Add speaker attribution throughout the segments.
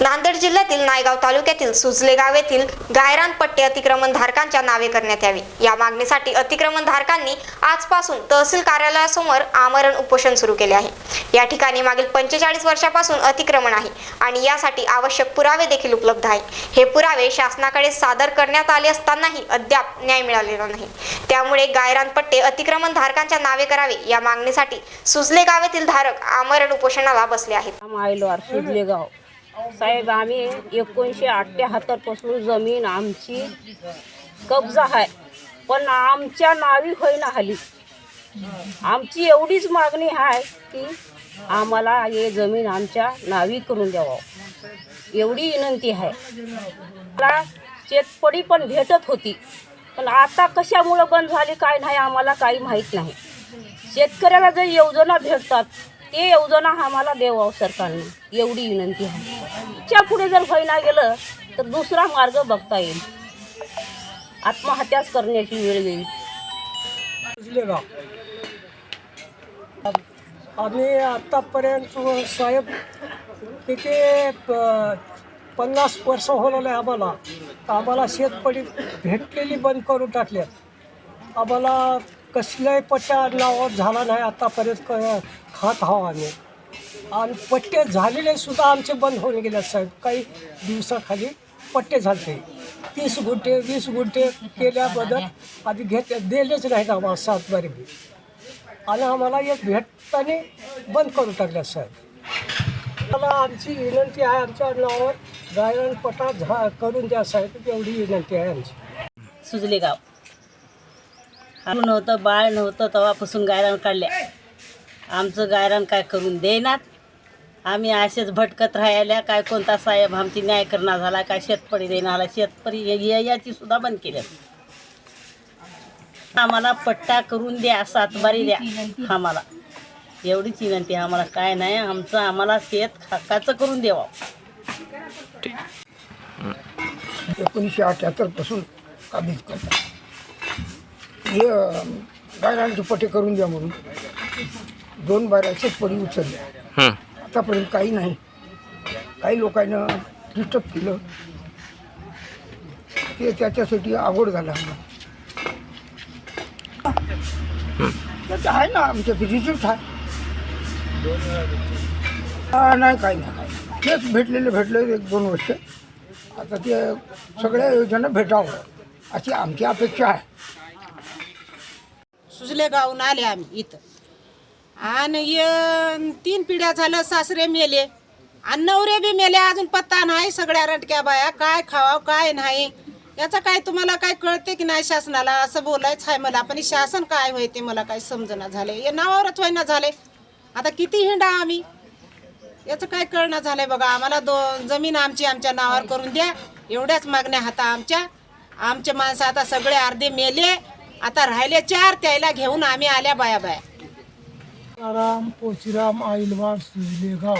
Speaker 1: नांदेड जिल्ह्यातील नायगाव तालुक्यातील सुजले गाव येथील गायरान पट्टे अतिक्रमण धारकांच्या नावे करण्यात यावी. या मागणीसाठी अतिक्रमण धारकांनी आजपासून तहसील कार्यालयासमोर आमरण उपोषण सुरू केले आहे. या ठिकाणी मागील पंचेचाळीस वर्षापासून अतिक्रमण आहे आणि यासाठी आवश्यक पुरावे देखील उपलब्ध आहे. हे पुरावे शासनाकडे सादर करण्यात आले असतानाही अद्याप न्याय मिळालेला नाही. त्यामुळे गायरान पट्टे अतिक्रमण धारकांच्या नावे करावे या मागणीसाठी सुजले गाव येथील धारक आमरण उपोषणाला बसले आहेत.
Speaker 2: साहेब आम्ही एकोणीसशे अठ्ठ्याहत्तरपासून जमीन आमची कब्जा आहे. पण आमच्या नावी होईना हली आमची एवढीच मागणी आहे की आम्हाला हे जमीन आमच्या नावी करून द्यावं. एवढी विनंती आहे. मला शेतपडी पण भेटत होती. पण आता कशामुळं बंद झाली काय नाही आम्हाला काही माहीत नाही. शेतकऱ्याला जर योजना भेटतात ते योजना आम्हाला देवाव सरकारने. एवढी विनंती आहे. च्या पुढे जर होईना गेलं तर दुसरा मार्ग बघता येईल. आत्महत्याच करण्याची वेळ येईल.
Speaker 3: आम्ही आत्तापर्यंत साहेब किती प- पन्नास वर्ष होलेलं आहे आम्हाला. तर आम्हाला शेतपडी भेटलेली बंद करून टाकल्यात. आम्हाला कसल्याही पट्ट्या लावत झाला नाही आत्तापर्यंत क खात आहो आम्ही. आणि पट्टे झालेले सुद्धा आमचे बंद होऊन गेले साहेब. काही दिवसाखाली पट्टे झाले तीस गुंठे वीस गुंठे केल्याबद्दल आधी घेत दिलेच नाहीत आम्हाला सातवारी बी. आणि आम्हाला एक भेटताना बंद करून टाकल्या साहेब. मला आमची विनंती आहे आमच्या नावावर गायन पटा झा करून द्या साहेब. एवढी विनंती आहे आमची.
Speaker 2: सुजले गाव आम्ही नव्हतं बाळ नव्हतं तेव्हापासून गायरान काढल्या. आमचं गायरान काय करून देणार? आम्ही असेच भटकत राहिल्या काय कोणता साहेब आमची न्याय करणार झाला काय शेतपडी देणार या- या- याची सुद्धा बंद केल्या आम्हाला पट्टा करून द्या सातबारी द्या आम्हाला. एवढीच विनंती आम्हाला काय नाही आमचं आम्हाला शेत हक्काचं करून द्यावं.
Speaker 4: एकोणीसशे अठ्ठ्याहत्तरपासून काबीज करतात. हे अं, गायरांची पटे करून द्या म्हणून. दोन बायराचे पडी उचलल्या आतापर्यंत काही नाही. काही लोकांना डिस्टर्ब केलं. ते त्याच्यासाठी आवड झाला त्याचं आहे ना आमच्या रिझल्ट आहे. हा, नाही काही नाही काही नाही. तेच भेटलेले भेटले एक दोन वर्ष. आता ते सगळ्या योजना भेटावं. अशी आमची अपेक्षा आहे.
Speaker 5: सुजले गावून आले आम्ही इथं. आणि य- तीन पिढ्या झालं सासरे मेले. आणि नवरे बी मेले अजून पत्ता नाही सगळ्या रटक्या बाया. काय खावा काय नाही. याचं काय तुम्हाला काय कळते की नाही शासनाला? असं बोलायचं आहे मला. पण शासन काय होय ते मला काय समजना झाले या नावावरच होईना झाले आता किती हिंडा आम्ही? याचं काय कळणं झालंय बघा. आम्हाला दो जमीन आमची आमच्या नावावर करून द्या. एवढ्याच मागण्या हाता आमच्या. आमचे माणसं आता सगळे अर्धे मेले. आता राहिले चार त्याला घेऊन आम्ही आल्या बाया बाया.
Speaker 3: राम पोचीराम आईलवाड सुजलेगाव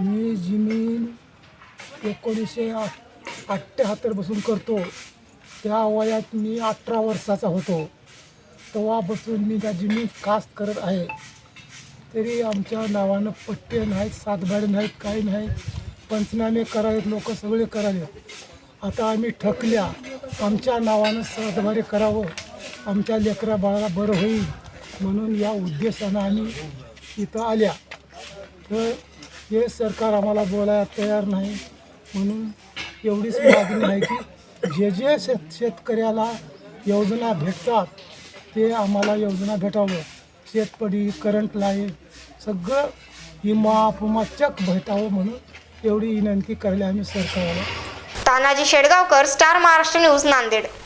Speaker 3: मी जमीन एकोणीसशे अठ्ठ्याहत्तरपासून करतो. त्या वयात मी अठरा वर्षाचा होतो. तेव्हापासून मी त्या जमीन कास्ट करत आहे. तरी आमच्या नावानं पट्टे नाहीत सातबारे नाहीत काही नाही पंचनामे करावेत लोक सगळे करावे आता आम्ही ठकल्या. आमच्या नावानं सातबारे करावं आमच्या लेकरा बाळाला बरं होईल म्हणून या उद्देशानं आम्ही इथं आल्या. तर हे सरकार आम्हाला बोलायला तयार नाही म्हणून एवढीच मागणी आहे की जे जे शेत शेतकऱ्याला योजना भेटतात ते आम्हाला योजना भेटावं. शेतपडी करंट लाईन सगळं विमा पुमा चक भेटावं म्हणून एवढी विनंती करायला आम्ही सरकारला
Speaker 1: तानाजी शेडगावकर स्टार महाराष्ट्र न्यूज नांदेड.